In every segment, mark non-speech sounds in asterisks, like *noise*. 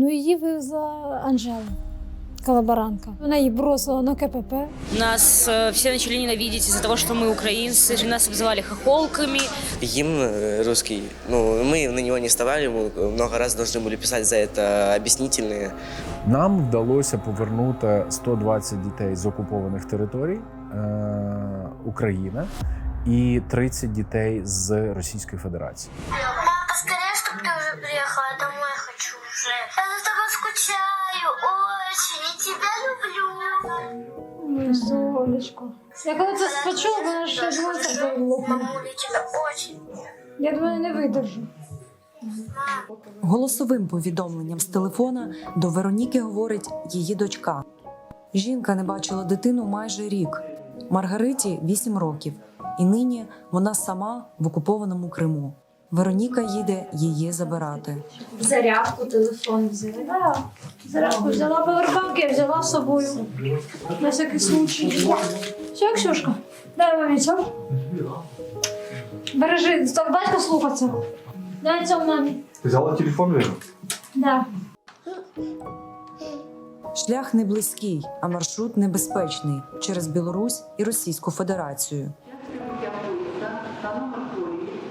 Ну, її вивезла Анжела, колаборантка. Вона її бросила на КПП. Нас э, все начали ненавидеть из-за того, что мы украинцы, нас обзывали хохолками. Гимн э, русский, ну, мы на него не вставали, мы много раз должны были писать за это объяснительные. Нам вдалося повернути 120 дітей з окупованих територій е, України і 30 дітей з Російської Федерації. Мама, поскорее, чтобы ты уже приехала домой, хочу уже. Я за тобой скучаю очень, и тебя люблю. Моє сонечко. Я коли це почула, вона ще дивилася було. Мамуля. Я думаю, не видержу. Голосовим повідомленням з телефона до Вероніки говорить її дочка. Жінка не бачила дитину майже рік. Маргариті 8 років, і нині вона сама в окупованому Криму. Вероніка їде її забирати. Зарядку, телефон взяла. Да. Зарядку взяла павербанк, я взяла з собою. На всякий случай. Все, Ксюшка, дай мамі цьому. Бережи, так батька слухатися. Дай цьому мамі. Взяла телефон, Вера? Да. Шлях не близький, а маршрут небезпечний через Білорусь і Російську Федерацію.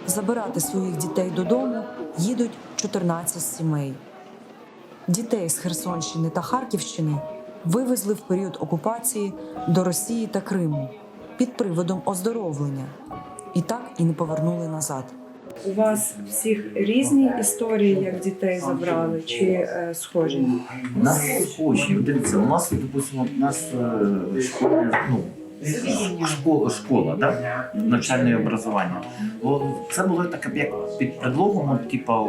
Забирати своїх дітей додому їдуть 14 сімей. Дітей з Херсонщини та Харківщини вивезли в період окупації до Росії та Криму під приводом оздоровлення і так і не повернули назад. У вас всіх різні історії, як дітей забрали, чи е, схожі? У нас схожі. Дивіться, у нас, допустимо, у нас е, школа, ну, школа, школа да? навчальне образування. Це було таке, як під предлогом, от, типа,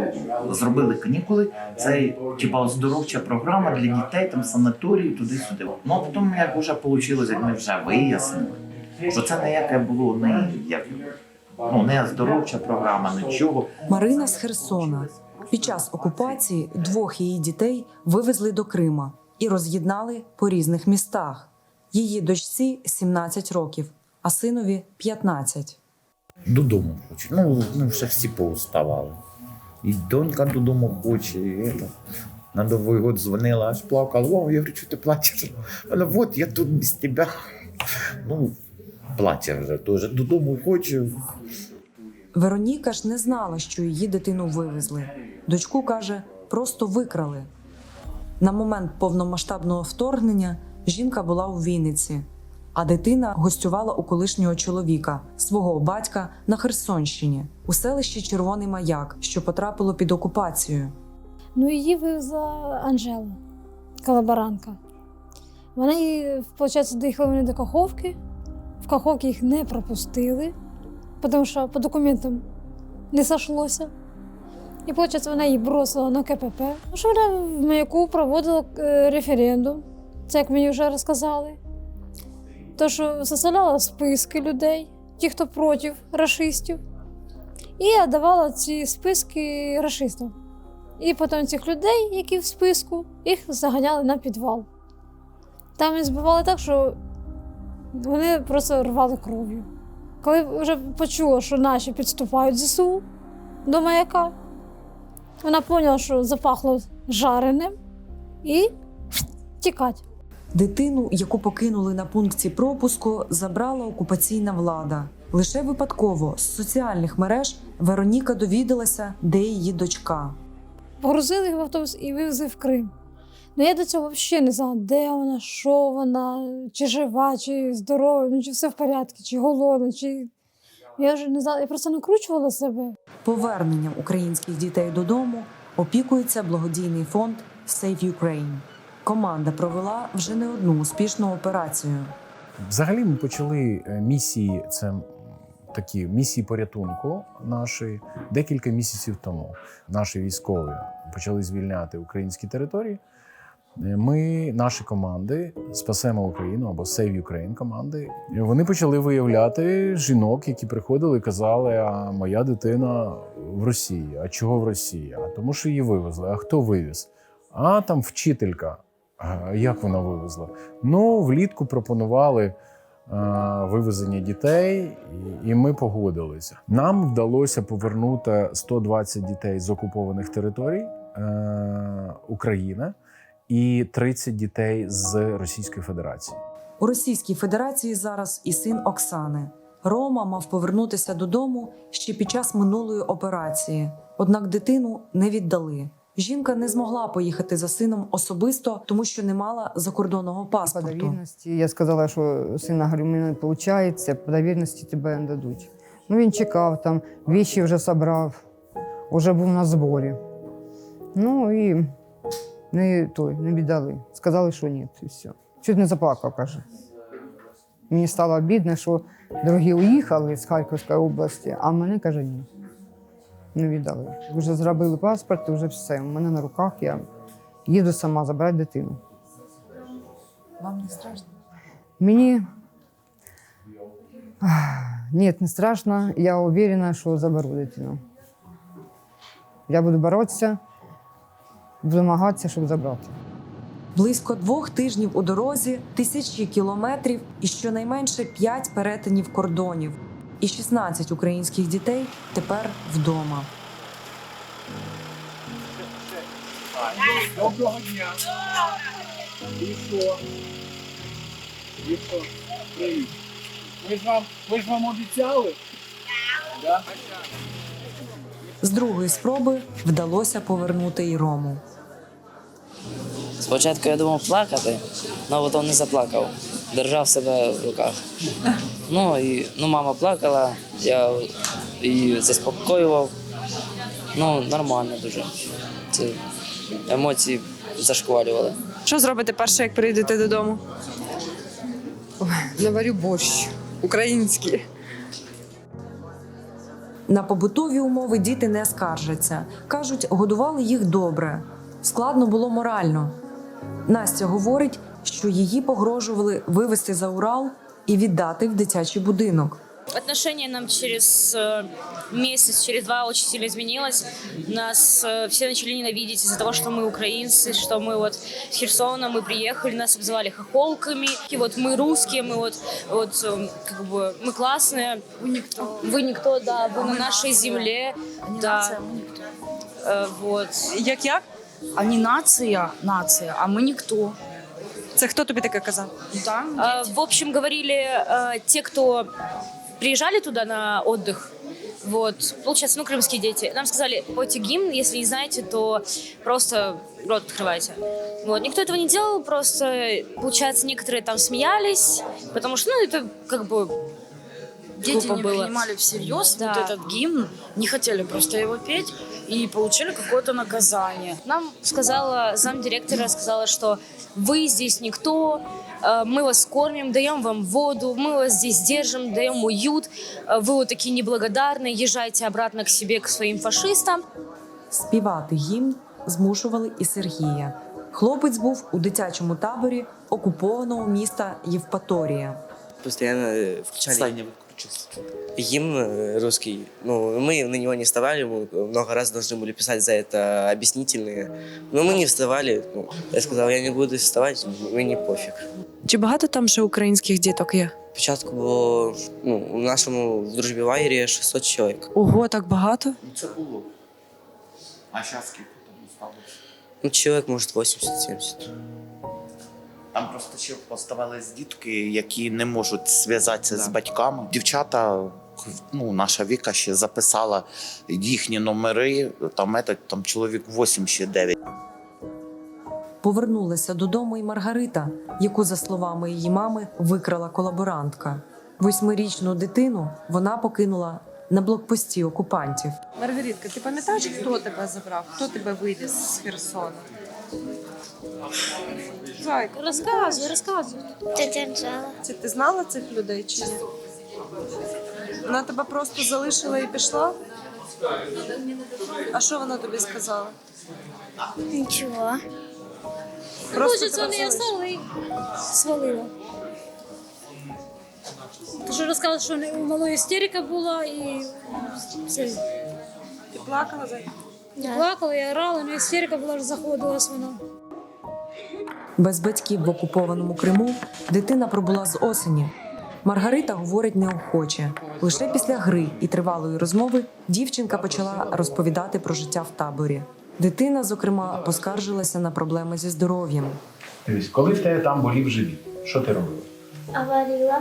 зробили канікули. Це типа оздоровча програма для дітей, там санаторії, туди-сюди. Ну а потім, як вже вийшло, як ми вже вияснили, що це ніяке було не як. Ну, не оздоровча програма, нічого. Марина з Херсона. Під час окупації двох її дітей вивезли до Крима і роз'єднали по різних містах. Її дочці 17 років, а синові 15. Додому хоче. Ну, ну вже всі поуставали. І донька додому хоче, і это. На Новий год дзвонила, аж плакала. О, я говорю, що ти плачеш? Вона, вот я тут без тебе. Ну, плаче вже теж. Додому хочу. Вероніка ж не знала, що її дитину вивезли. Дочку каже, просто викрали. На момент повномасштабного вторгнення жінка була у Вінниці, а дитина гостювала у колишнього чоловіка, свого батька на Херсонщині, у селищі Червоний Маяк, що потрапило під окупацію. Ну, її вивезла Анжела, колаборантка. Вона її, виходить, доїхали до Каховки. В Каховці їх не пропустили, тому що по документам не сошлося. І, виходить, вона її бросила на КПП. Ну, що вона в маяку проводила е, референдум, це як мені вже розказали. То, що составляла списки людей, ті, хто проти рашистів, і давала ці списки рашистам. І потім цих людей, які в списку, їх заганяли на підвал. Там їх збивали так, що вони просто рвали кров'ю. Коли вже почула, що наші підступають ЗСУ до маяка, вона поняла, що запахло жареним і тікать. Дитину, яку покинули на пункті пропуску, забрала окупаційна влада. Лише випадково з соціальних мереж Вероніка довідалася, де її дочка. Погрузили їх в автобус і вивезли в Крим. Ну я до цього взагалі не знала, де вона, що вона, чи жива, чи здорова, ну чи все в порядку, чи голодна, чи. Я вже не знала, я просто накручувала себе. Поверненням українських дітей додому опікується благодійний фонд Save Ukraine. Команда провела вже не одну успішну операцію. Взагалі ми почали е, місії, це такі місії порятунку наші декілька місяців тому. Наші військові почали звільняти українські території. Е, Ми, наші команди, спасемо Україну або Save Ukraine команди. Вони почали виявляти жінок, які приходили і казали: а моя дитина в Росії. А чого в Росії? А тому, що її вивезли. А хто вивіз? А там вчителька. Як вона вивезла? Ну, влітку пропонували е, вивезення дітей, і, і ми погодилися. Нам вдалося повернути 120 дітей з окупованих територій е, Україна і 30 дітей з Російської Федерації. У Російській Федерації зараз і син Оксани. Рома мав повернутися додому ще під час минулої операції, однак дитину не віддали. Жінка не змогла поїхати за сином особисто, тому що не мала закордонного По паспорту. довірності. Я сказала, що сина говорю, мені не виходить, по довірності тебе не дадуть. Ну він чекав там, віші вже зібрав, вже був на зборі. Ну і не, той, не віддали. Сказали, що ні, і все. Чуть не заплакав, каже. Мені стало обідно, що дорогі уїхали з Харківської області, а мене каже ні. Не віддали. Вже зробили паспорт, вже все. У мене на руках я їду сама забрати дитину. Вам не страшно? Мені *sighs* ні, не страшно. Я уверена, що заберу дитину. Я буду боротися, буду намагатися, щоб забрати. Близько двох тижнів у дорозі, тисячі кілометрів і щонайменше п'ять перетинів кордонів. І 16 українських дітей тепер вдома. Доброго дня. І що? І що? Привіт. Ми ж вам, ми ж вам обіцяли? Да? З другої спроби вдалося повернути й Рому. Спочатку я думав плакати, але потім не заплакав. Держав себе в руках. Ну і ну, мама плакала, я її заспокоював. Ну, нормально дуже. Це емоції зашквалювали. Що зробите перше, як прийдете додому? Наварю борщ український. На побутові умови діти не скаржаться. Кажуть, годували їх добре. Складно було морально. Настя говорить, що її погрожували вивезти за Урал і віддати в дитячий будинок. Отношение нам через э, месяц, через два очень сильно изменилось. Нас э, все начали ненавидеть из-за того, что мы украинцы, что мы вот с Херсона, мы приехали, нас обзывали хохолками. И вот мы русские, мы вот, вот э, как бы, мы классные. Вы никто. Вы никто, да, вы на нашей земле. Да. Э, вот. Як як? Они нация, нация, а мы никто. Це хто тобі таке казав? Да. А, в общем, говорили э, те, кто приезжали туда на отдых. Вот, получается, ну, крымские дети. Нам сказали, пойте гимн, если не знаете, то просто рот открывайте. Вот, никто этого не делал, просто, получается, некоторые там смеялись, потому что, ну, это как бы Дети не было. принимали всерьез Да. вот этот гимн, не хотели просто его петь и получили какое-то наказание. Нам сказала, замдиректора сказала, что вы здесь никто, э, мы вас кормим, даем вам воду, мы вас здесь держим, даем уют, э, вы вот такие неблагодарные, езжайте обратно к себе, к своим фашистам. Співати гімн змушували і Сергія. Хлопець був у дитячому таборі окупованого міста Євпаторія. Постоянно э, включали Сань, не виключись. гимн э, русский. Ну, мы на него не вставали, мы много раз должны были писать за это объяснительные. Но мы не вставали. Ну, я сказал, я не буду вставать, мені пофіг. Чи багато там ще українських діток є? Спочатку було ну, у нашому в дружбі лагері 600 чоловік. Ого, так багато? Ну це було. А зараз скільки там сталося? Ну, чоловік, може, 80-70. Там просто ще оставались дітки, які не можуть зв'язатися з батьками. Дівчата, ну, наша Віка ще записала їхні номери. Там, етот, там чоловік 8 ще 9. Повернулася додому і Маргарита, яку, за словами її мами, викрала колаборантка. Восьмирічну дитину вона покинула на блокпості окупантів. Маргаритка, ти пам'ятаєш, хто тебе забрав? Хто тебе вивіз з Херсона? Зайка, Рассказывай, рассказывай. Тетя Анжела. це ти знала цих людей чи ні? Вона тебе просто залишила і пішла? А що вона тобі сказала? Ничего. Просто тебе залишила. свалила. Свалила. Ти що розказала, що у малої істерика була і все. Ти плакала Зайка? Я плакала, я орала, але істерика була ж заходилась вона. Без батьків в окупованому Криму дитина пробула з осені. Маргарита говорить неохоче. Лише після гри і тривалої розмови дівчинка почала розповідати про життя в таборі. Дитина, зокрема, поскаржилася на проблеми зі здоров'ям. Дивись, коли в тебе там болів живіт, що ти робила? Говорила,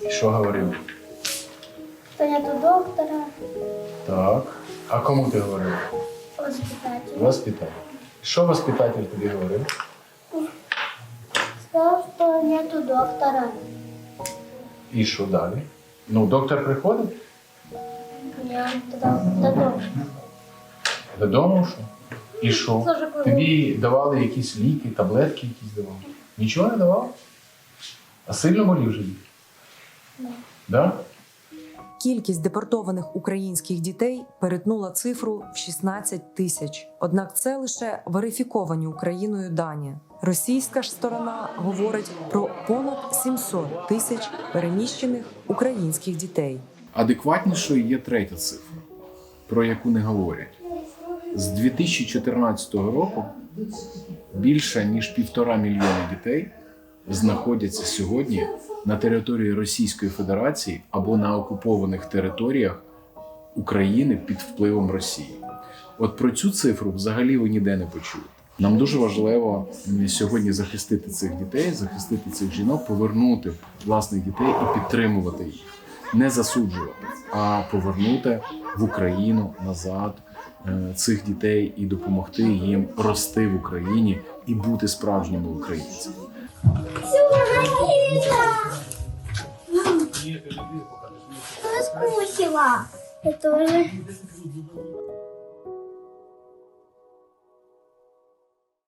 І що говорила? что нету доктора, Так. А кому ти говорила? Воспитатель. Воспитатель. Що воспитатель тобі говорив? Сказал, что нету доктора. І що далі? Ну, доктор приходить тогда додому. додому, що? І що? Тобі давали якісь ліки, таблетки якісь давали? Нічого не давали? А сильно болів живіт? Да? Кількість депортованих українських дітей перетнула цифру в 16 тисяч. Однак це лише верифіковані Україною дані. Російська ж сторона говорить про понад 700 тисяч переміщених українських дітей. Адекватнішою є третя цифра, про яку не говорять. З 2014 року більше ніж півтора мільйона дітей знаходяться сьогодні на території Російської Федерації або на окупованих територіях України під впливом Росії. От про цю цифру взагалі ви ніде не почуєте. Нам дуже важливо сьогодні захистити цих дітей, захистити цих жінок, повернути власних дітей і підтримувати їх, не засуджувати, а повернути в Україну назад е, цих дітей і допомогти їм рости в Україні і бути справжніми українцями. Скусила. Я тоже.